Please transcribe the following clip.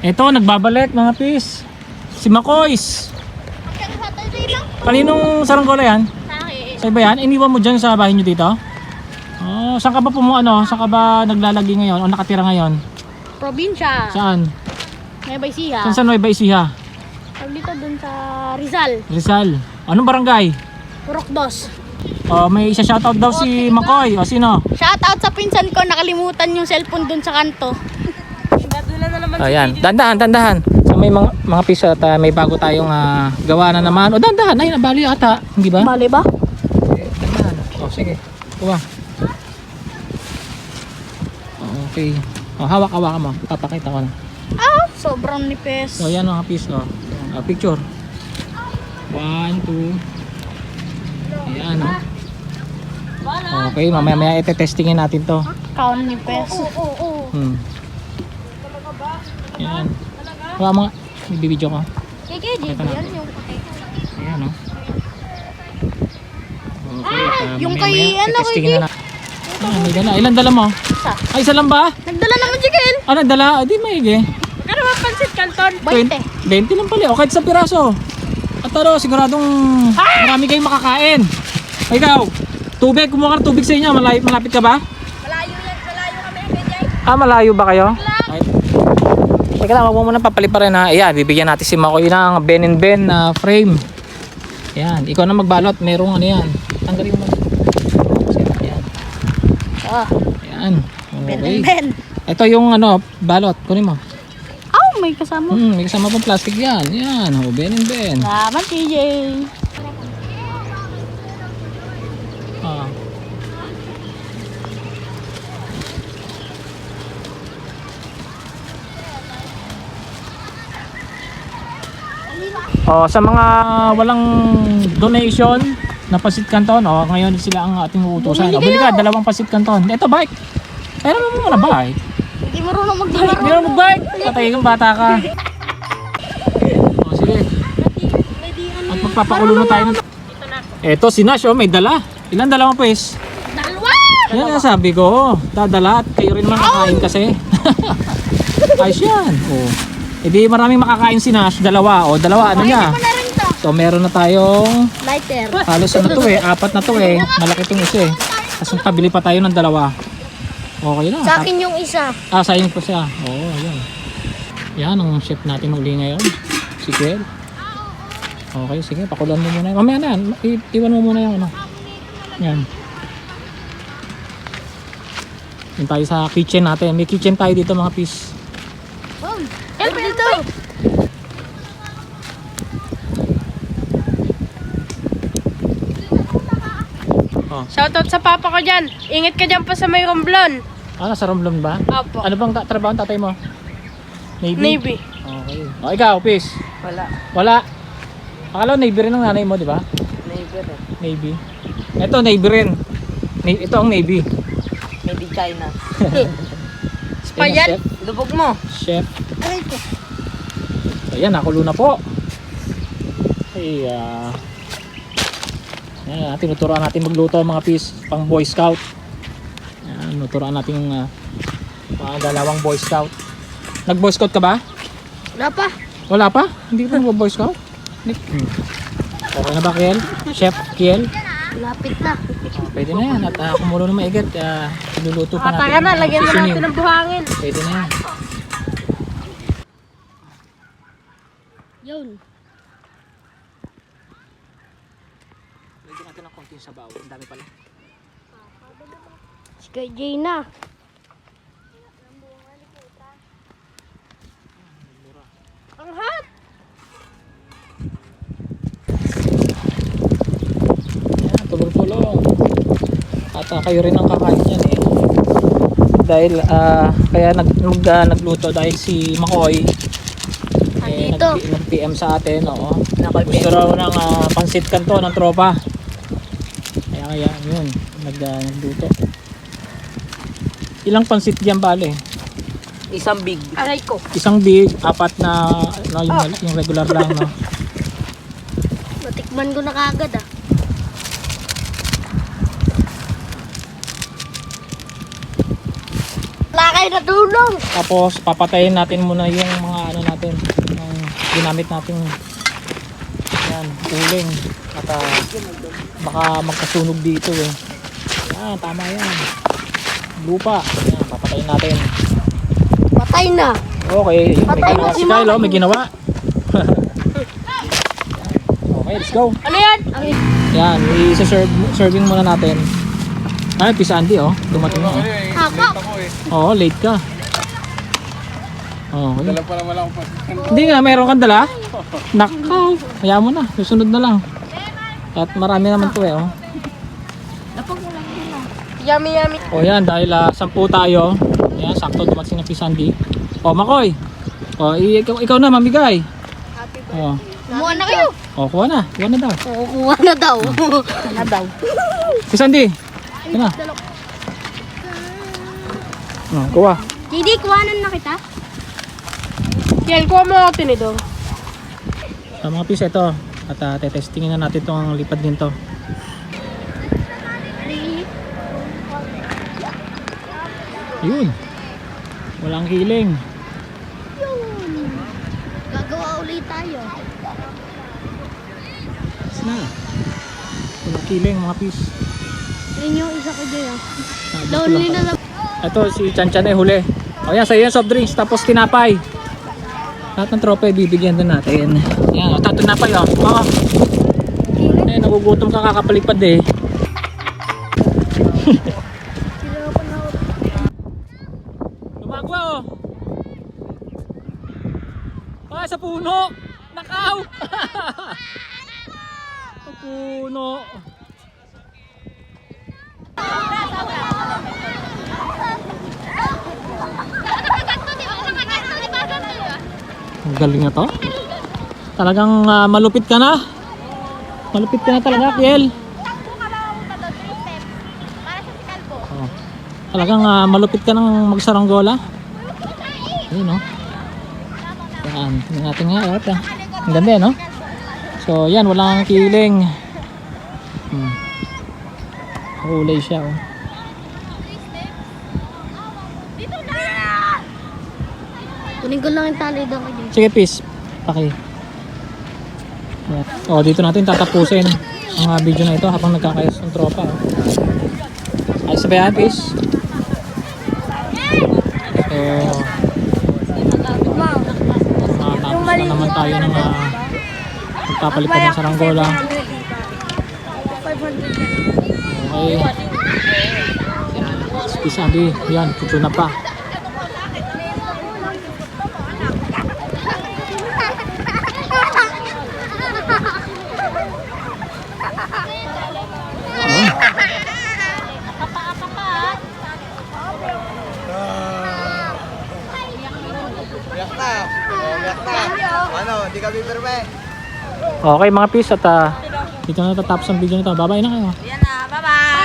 Eto, nagbabalik mga pis. Si Makoys. Kaninong saranggola yan? Sa iba yan? Iniwan mo dyan sa bahay nyo dito? Oh, saan ka ba pumu ano? Saan ka ba naglalagi ngayon o nakatira ngayon? Probinsya. Saan? Nueva Ecija. Saan sa Nueva Ecija? Dito dun sa Rizal. Rizal. Anong barangay? Purok Dos. Oh, may isa shoutout daw si Makoy. O sino? Shout out sa pinsan ko, nakalimutan yung cellphone dun sa kanto. Dadula na naman Ayan, dandahan, dandahan. So may mga mga piso at ah, may bago tayong ah, gawa na naman. O dandahan, ay nabali ata, hindi ba? Bali ba? Dandahan. O sige. Kuha. Okay. O, hawak hawak mo. Papakita ko na. Ah, sobrang nipis. So yan mga piso. Ah, picture. One, two. Ayan, o. Okay, mamaya maya ite-testingin natin to. Kaon nipis. Hmm. Ayan. Wala mga, bibidyo ko. Na. yan yung Ayan, o. Okay, at, ah, yung mamaya- kay ano, testingin na. Ah, may dala. Ilan dala mo? Isa. Ay, isa lang ba? Nagdala naman si Kel. Ah, nagdala? Ah, di maigi. Kano ba pansit kanton? 20. 20 lang pala. O, kahit sa piraso. At ano, siguradong marami kayong makakain. Ikaw, tubig. Kumuha ka ng tubig sa inyo. Malapit, malapit ka ba? Malayo yan, malayo kami. Ah, malayo ba kayo? Ay. Teka lang, wag mo muna papali pa rin ha. Ayan, bibigyan natin si Makoy ng Ben and Ben na frame. Ayan, ikaw na magbalot. Merong ano yan. Tanggalin mo. Ayan. Ah, Ayan. Ben Okay. Ben. Ito yung ano, balot. Kunin mo. Oh, may kasama. Hmm, may kasama pang plastic yan. Yan, oh, Ben and Ben. Salamat, TJ. Ah. Oh, sa mga walang donation na pasit kanton, oh, ngayon sila ang ating uutusan. Bumili Oh, bili ka, dalawang pasit kanton. Ito, bike. Pero mo muna bike. Hindi marunong magbalik. Hindi mo bike. Patay kang bata ka. Oh, sige. At magpapakulo na tayo. Eto, si Nash, oh, may dala. Ilan dala mo, pues? Dalawa! Yan ang sabi ko, dadala at kayo rin makakain kasi. Ayos yan. Oh. E di maraming makakain si Nash, dalawa. O, dalawa, ano niya? So, meron na tayong Lighter. halos ano to eh, apat na to eh. Malaki tong isa eh. Tapos kabili pa tayo ng dalawa. Okay na. Sa akin yung isa. Ah, sayang pa siya. Oo, oh, yan. Yan ang chef natin uli ngayon. Si Kuel. Okay, sige, pakulan mo muna. Mamaya na yan. I- iwan mo muna yung ano. Yan. Yan tayo sa kitchen natin. May kitchen tayo dito mga pis. Oh, help dito. Oh. Shoutout sa papa ko dyan. Ingat ka dyan pa sa may romblon. Ah, nasa Romblon ba? Apo. Ano bang ta- trabaho ng tatay mo? Navy? Navy. Okay. O, ikaw, pis? Wala. Wala. Akala ko Navy rin ang nanay mo, di ba? Navy rin. Navy. Ito, Navy rin. Na- ito ang Navy. Navy China. Yan Payan. Chef. Lubog mo. Chef. Aray ko. So, yan, nakulo na po. Ay, ah. Yan, tinuturuan natin magluto mga pis pang Boy Scout. Yan, tinuturuan natin yung ah, mga dalawang Boy Scout. Nag Boy Scout ka ba? Wala pa. Wala pa? Hindi ka nag Boy Scout? Hmm. Okay na ba, Kiel? Chef Kiel? Lapit na. Ah, pwede na yan. At uh, kumulo na maigat, uh, iluluto pa natin. Kaya na, lagyan na natin ng buhangin. Pwede na yan. Yun. Lagyan natin ng konting sabaw. Ang dami pala. Si kay Jayna. Ang hot. Yan, tulong-tulong. At ah, kayo rin ang kakain yan eh. Dahil, ah, kaya nag, nag, ah, nagluto dahil si Makoy Andito. nag, nag-PM sa atin, oo. Gusto raw ng ah, pansit kanto ng tropa. Kaya kaya, yun, nag, ah, nagluto. Ilang pansit diyan bale? Isang big. Aray ko. Isang big, apat na, no, yung, yung regular lang, no? Natikman ko na kagad ah. Wala kayo natulong. Tapos papatayin natin muna yung mga ano natin, yung ginamit natin yan, uling. At ah, baka magkasunog dito eh. Yan, tama yan. Lupa. Yan, papatayin natin. Patay na. Okay, may Patay ginawa na si Kyle, oh, may ginawa. okay, let's go. Ano yan? Yan, i-serve serving muna natin. Ay, Pisa Andy, oh. Dumating na. oh. Haka. Oo, late ka. Oh, okay. Dala pa naman ako pa. Hindi nga, meron kang dala? Nakaw. Kaya mo na, susunod na lang. At marami naman to eh, oh. Yummy, yummy. O yan, dahil ah, sampu tayo. Yan, sakto dumating na si Sandy. O, Makoy. O, ikaw, ikaw na, mamigay. O, Kumuha na kayo. o, kuha na. Kuha na daw. Oo, kuha na daw. na daw. Si Sandy. Yan na. O, kuha. JD, kuhanan na kita. Yan, kuha mo ako tinidor. Sa mga piece, ito. At uh, tetestingin na natin itong lipad nito. Yun. Walang healing. Gagawa ulit tayo. Yes na. Walang healing mga piece. Yun yung isa ko dyan. Ah, Lonely lang. na na. Ito si Chan Chan eh huli. O yan, sa'yo yung soft drinks, tapos tinapay. Lahat ng tropa eh, bibigyan din natin. Yan, o tato tinapay o. Oo. Eh, nagugutom ka kakapalipad eh. Lumagwa o. Ah, sa puno. Nakaw. sa puno. Ang galing na to. Talagang ah, malupit ka na. Malupit ka na talaga, Kiel. Oh. Talagang ah, malupit ka ng magsaranggola. Ayun, no? Yan. Tingnan natin nga. Oh, ito. Ang ganda, no? So, yan. Walang kiling. Hmm. Kulay siya, oh. Kunin ko lang yung tali daw ko. Sige, peace. Paki. Yan. Oh, dito natin tatapusin ang ah, video na ito habang nagkakayos ng tropa. Oh. Ayos na ba yan, peace? So, matapos na naman tayo ng uh, magpapalipad ng saranggola. Okay. Peace, Andy. Yan, tuto na pa. Ano, hindi kami pirme. Okay mga peace at ah, dito na tatapos ang video nito. Bye-bye na kayo. Yan na, bye-bye.